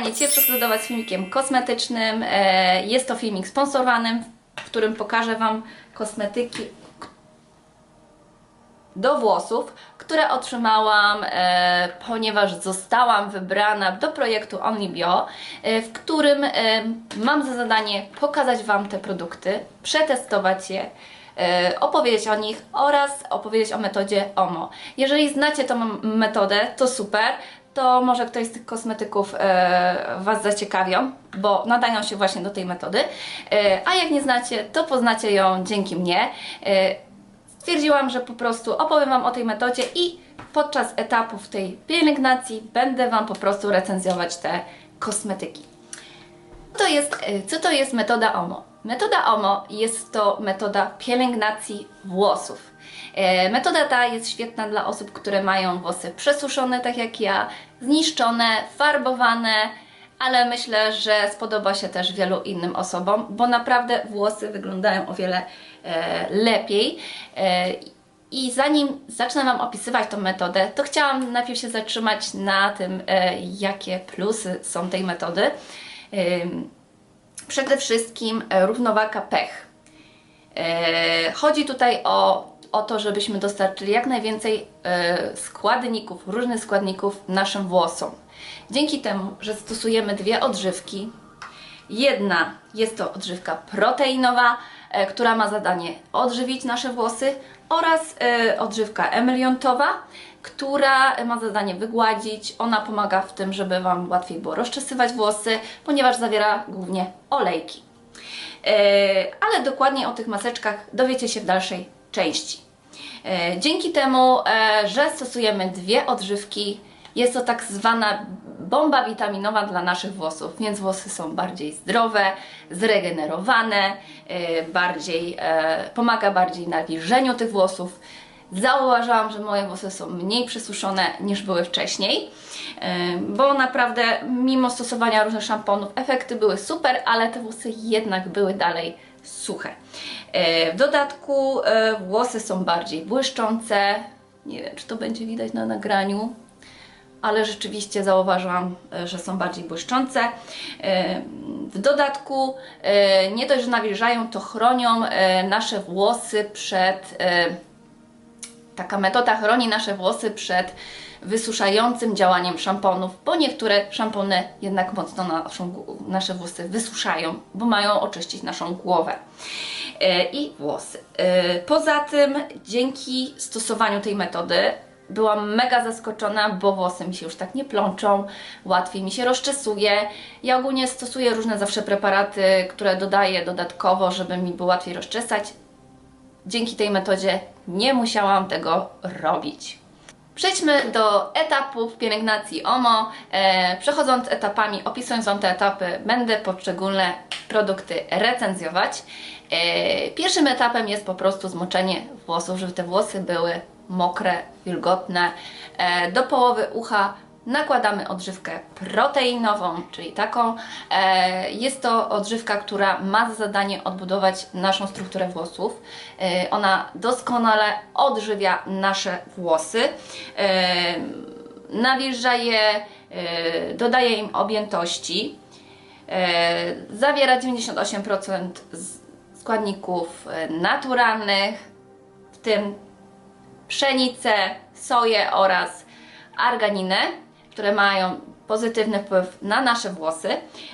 Kochani, dzisiaj procedować z filmikiem kosmetycznym. E, Jest to filmik sponsorowany, w którym pokażę Wam kosmetyki do włosów, które otrzymałam, e, ponieważ zostałam wybrana do projektu OnlyBio, e, w którym mam za zadanie pokazać Wam te produkty, przetestować je, opowiedzieć o nich oraz opowiedzieć o metodzie OMO. Jeżeli znacie tą metodę, to super, to może ktoś z tych kosmetyków e, Was zaciekawią, bo nadają się właśnie do tej metody, e, a jak nie znacie, to poznacie ją dzięki mnie. E, stwierdziłam, że po prostu opowiem Wam o tej metodzie i podczas etapów tej pielęgnacji będę Wam po prostu recenzjować te kosmetyki. Co to jest, co to jest metoda OMO? Metoda OMO jest to metoda pielęgnacji włosów. E, Metoda ta jest świetna dla osób, które mają włosy przesuszone, tak jak ja, zniszczone, farbowane, ale myślę, że spodoba się też wielu innym osobom, bo naprawdę włosy wyglądają o wiele e, lepiej. E, I zanim zacznę Wam opisywać tą metodę, to chciałam najpierw się zatrzymać na tym, jakie plusy są tej metody. Przede wszystkim równowaga pH. E, Chodzi tutaj o, o to, żebyśmy dostarczyli jak najwięcej e, składników, różnych składników naszym włosom. Dzięki temu, że stosujemy dwie odżywki, Jedna jest to odżywka proteinowa, e, która ma zadanie odżywić nasze włosy oraz odżywka emuliontowa, która ma zadanie wygładzić. Ona pomaga w tym, żeby Wam łatwiej było rozczesywać włosy, ponieważ zawiera głównie olejki. E, ale dokładnie o tych maseczkach dowiecie się w dalszej części. E, Dzięki temu, e, że stosujemy dwie odżywki, jest to tak zwana bomba witaminowa dla naszych włosów, więc włosy są bardziej zdrowe, zregenerowane, bardziej, pomaga bardziej na wilżeniu tych włosów. Zauważyłam, że moje włosy są mniej przesuszone niż były wcześniej, bo naprawdę mimo stosowania różnych szamponów efekty były super, ale te włosy jednak były dalej suche. W dodatku e, włosy są bardziej błyszczące. Nie wiem, czy to będzie widać na nagraniu, ale rzeczywiście zauważyłam, e, że są bardziej błyszczące. W dodatku e, nie dość, że nawilżają, to chronią nasze włosy przed taka metoda chroni nasze włosy przed wysuszającym działaniem szamponów, bo niektóre szampony jednak mocno naszą, nasze włosy wysuszają, bo mają oczyścić naszą głowę e, i włosy. E, Poza tym, dzięki stosowaniu tej metody, byłam mega zaskoczona, bo włosy mi się już tak nie plączą, łatwiej mi się rozczesuje. Ja ogólnie stosuję różne zawsze preparaty, które dodaję dodatkowo, żeby mi było łatwiej rozczesać dzięki tej metodzie nie musiałam tego robić. Przejdźmy do etapów pielęgnacji OMO. E, przechodząc etapami, opisując Wam te etapy, będę poszczególne produkty recenzjować. E, pierwszym etapem jest po prostu zmoczenie włosów, żeby te włosy były mokre, wilgotne. E, do połowy ucha nakładamy odżywkę proteinową, czyli taką. E, jest to odżywka, która ma za zadanie odbudować naszą strukturę włosów. E, ona doskonale odżywia nasze włosy, e, nawilża je, dodaje im objętości. Zawiera 98% z- składników naturalnych, w tym pszenicę, soję oraz arganinę, które mają pozytywny wpływ na nasze włosy.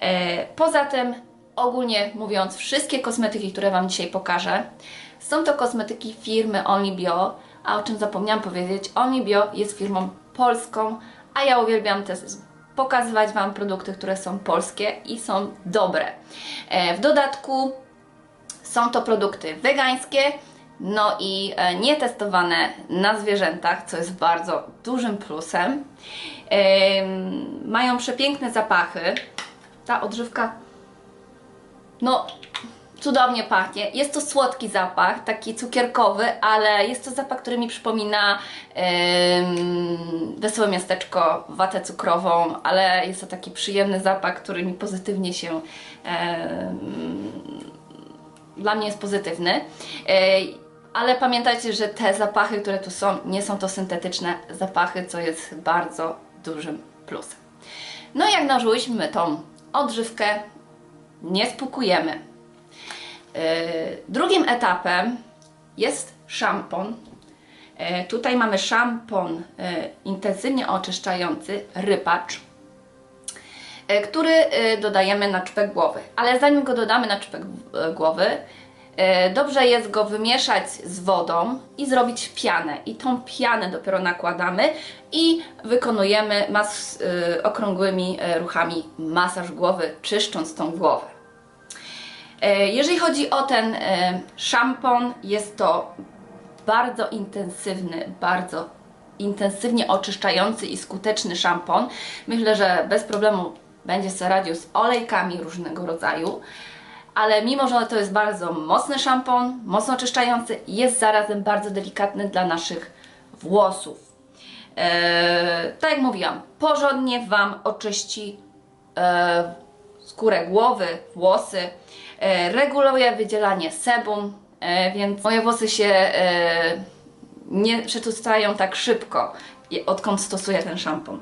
E, Poza tym, ogólnie mówiąc, wszystkie kosmetyki, które Wam dzisiaj pokażę, są to kosmetyki firmy OnlyBio, a o czym zapomniałam powiedzieć, OnlyBio jest firmą polską, a ja uwielbiam też pokazywać Wam produkty, które są polskie i są dobre. E, W dodatku są to produkty wegańskie, no i e, nietestowane na zwierzętach, co jest bardzo dużym plusem. Em, mają przepiękne zapachy. Ta odżywka, no, cudownie pachnie. Jest to słodki zapach, taki cukierkowy, ale jest to zapach, który mi przypomina Wesołe Miasteczko, watę cukrową, ale jest to taki przyjemny zapach, który mi pozytywnie się dla mnie jest pozytywny. Ale pamiętajcie, że te zapachy, które tu są, nie są to syntetyczne zapachy, co jest bardzo dużym plusem. No i jak nałożyliśmy tą odżywkę, nie spłukujemy. Yy, Drugim etapem jest szampon. Yy, Tutaj mamy szampon yy, intensywnie oczyszczający, rypacz, który dodajemy na czubek głowy. Ale zanim go dodamy na czubek głowy, dobrze jest go wymieszać z wodą i zrobić pianę. I tą pianę dopiero nakładamy i wykonujemy mas, yy, okrągłymi yy, ruchami masaż głowy, czyszcząc tą głowę. E, Jeżeli chodzi o ten e, szampon, jest to bardzo intensywny, bardzo intensywnie oczyszczający i skuteczny szampon. Myślę, że bez problemu będzie sobie radził z olejkami różnego rodzaju. Ale mimo, że to jest bardzo mocny szampon, mocno oczyszczający, jest zarazem bardzo delikatny dla naszych włosów. E, tak jak mówiłam, porządnie Wam oczyści e, skórę głowy, włosy, e, reguluje wydzielanie sebum, e, więc moje włosy się e, nie przetłustają tak szybko, odkąd stosuję ten szampon.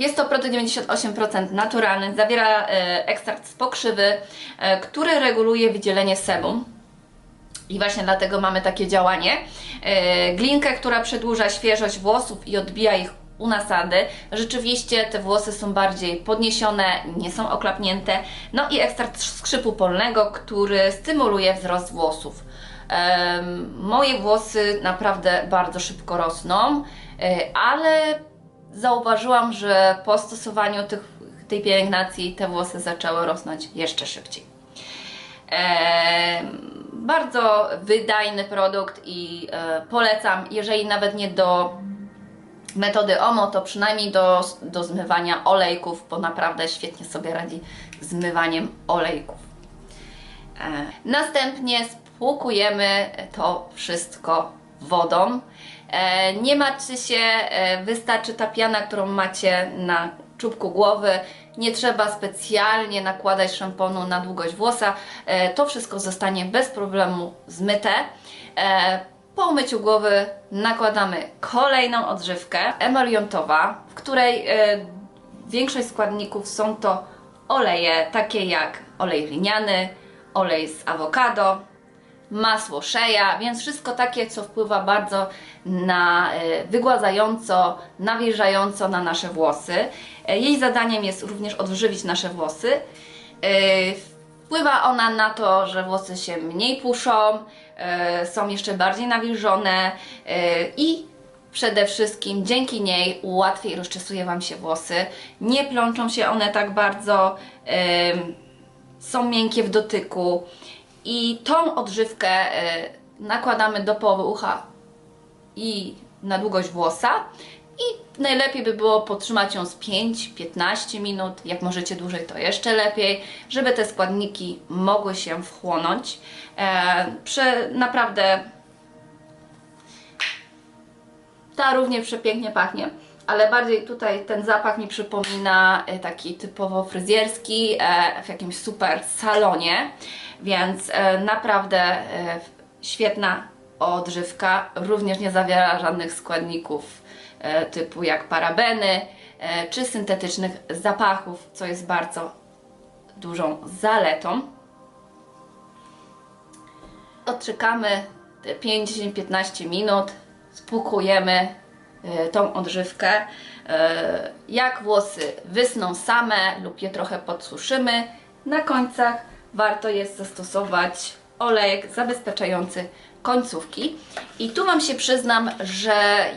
Jest to produkt 98% naturalny, zawiera e, ekstrakt z pokrzywy, e, który reguluje wydzielenie sebum. I właśnie dlatego mamy takie działanie. E, Glinkę, która przedłuża świeżość włosów i odbija ich u nasady. Rzeczywiście te włosy są bardziej podniesione, nie są oklapnięte. No i ekstrakt skrzypu polnego, który stymuluje wzrost włosów. Moje włosy naprawdę bardzo szybko rosną, ale zauważyłam, że po stosowaniu tych, tej pielęgnacji te włosy zaczęły rosnąć jeszcze szybciej. Bardzo wydajny produkt i e, polecam, jeżeli nawet nie do metody OMO, to przynajmniej do, do zmywania olejków, bo naprawdę świetnie sobie radzi zmywaniem olejków. E, Następnie spłukujemy to wszystko wodą. E, Nie martwcie się, e, wystarczy ta piana, którą macie na czubku głowy. Nie trzeba specjalnie nakładać szamponu na długość włosa. E, To wszystko zostanie bez problemu zmyte. Po umyciu głowy nakładamy kolejną odżywkę emeriontowa, w której większość składników są to oleje takie jak olej liniany, olej z awokado, masło szeja, więc wszystko takie, co wpływa bardzo na e, wygładzająco, nawilżająco na nasze włosy. E, Jej zadaniem jest również odżywić nasze włosy. E, Wpływa ona na to, że włosy się mniej puszą, są jeszcze bardziej nawilżone i przede wszystkim dzięki niej łatwiej rozczesuje Wam się włosy. Nie plączą się one tak bardzo, są miękkie w dotyku i tą odżywkę e, nakładamy do połowy ucha i na długość włosa. I najlepiej by było podtrzymać ją z 5-15 minut, jak możecie dłużej to jeszcze lepiej, żeby te składniki mogły się wchłonąć. E, prze, naprawdę ta również przepięknie pachnie, ale bardziej tutaj ten zapach mi przypomina e, taki typowo fryzjerski e, w jakimś super salonie, więc e, naprawdę świetna odżywka, również nie zawiera żadnych składników typu jak parabeny czy syntetycznych zapachów, co jest bardzo dużą zaletą. Odczekamy te 5-15 minut, spłukujemy tą odżywkę. E, Jak włosy wysną same lub je trochę podsuszymy, na końcach warto jest zastosować olejek zabezpieczający końcówki. I tu Wam się przyznam, że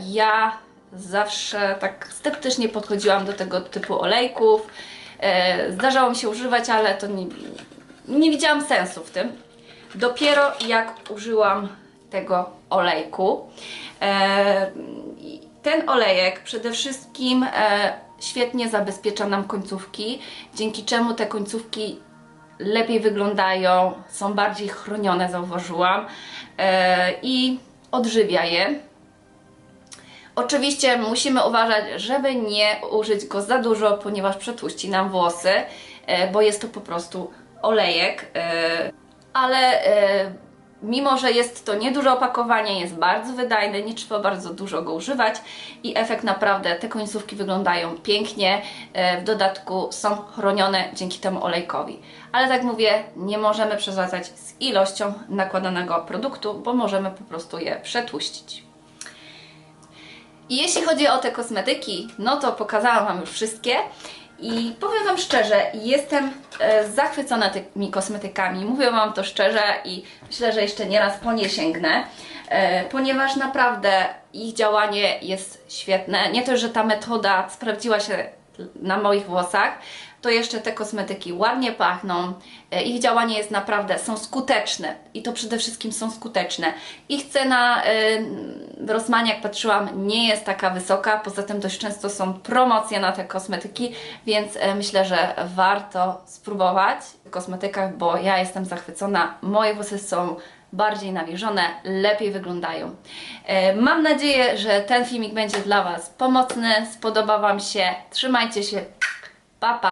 ja zawsze tak sceptycznie podchodziłam do tego typu olejków. E, Zdarzało mi się używać, ale to nie, nie widziałam sensu w tym. Dopiero jak użyłam tego olejku, e, ten olejek przede wszystkim e, świetnie zabezpiecza nam końcówki, dzięki czemu te końcówki lepiej wyglądają, są bardziej chronione, zauważyłam, e, i odżywia je. Oczywiście musimy uważać, żeby nie użyć go za dużo, ponieważ przetłuści nam włosy, e, bo jest to po prostu olejek. Ale mimo że jest to nieduże opakowanie, jest bardzo wydajne, nie trzeba bardzo dużo go używać i efekt naprawdę, te końcówki wyglądają pięknie, e, w dodatku są chronione dzięki temu olejkowi. Ale tak mówię, nie możemy przesadzać z ilością nakładanego produktu, bo możemy po prostu je przetłuścić. I jeśli chodzi o te kosmetyki, no to pokazałam Wam już wszystkie. I powiem Wam szczerze, jestem e, zachwycona tymi kosmetykami. Mówię Wam to szczerze i myślę, że jeszcze nieraz po nie sięgnę, e, ponieważ naprawdę ich działanie jest świetne. Nie to, że ta metoda sprawdziła się na moich włosach, to jeszcze te kosmetyki ładnie pachną, e, ich działanie jest naprawdę, są skuteczne i to przede wszystkim są skuteczne. Ich cena w Rossmanie, jak patrzyłam, nie jest taka wysoka, poza tym dość często są promocje na te kosmetyki, więc e, myślę, że warto spróbować w kosmetykach, bo ja jestem zachwycona, moje włosy są bardziej nawilżone, lepiej wyglądają. E, Mam nadzieję, że ten filmik będzie dla Was pomocny, spodoba Wam się, trzymajcie się, pa pa!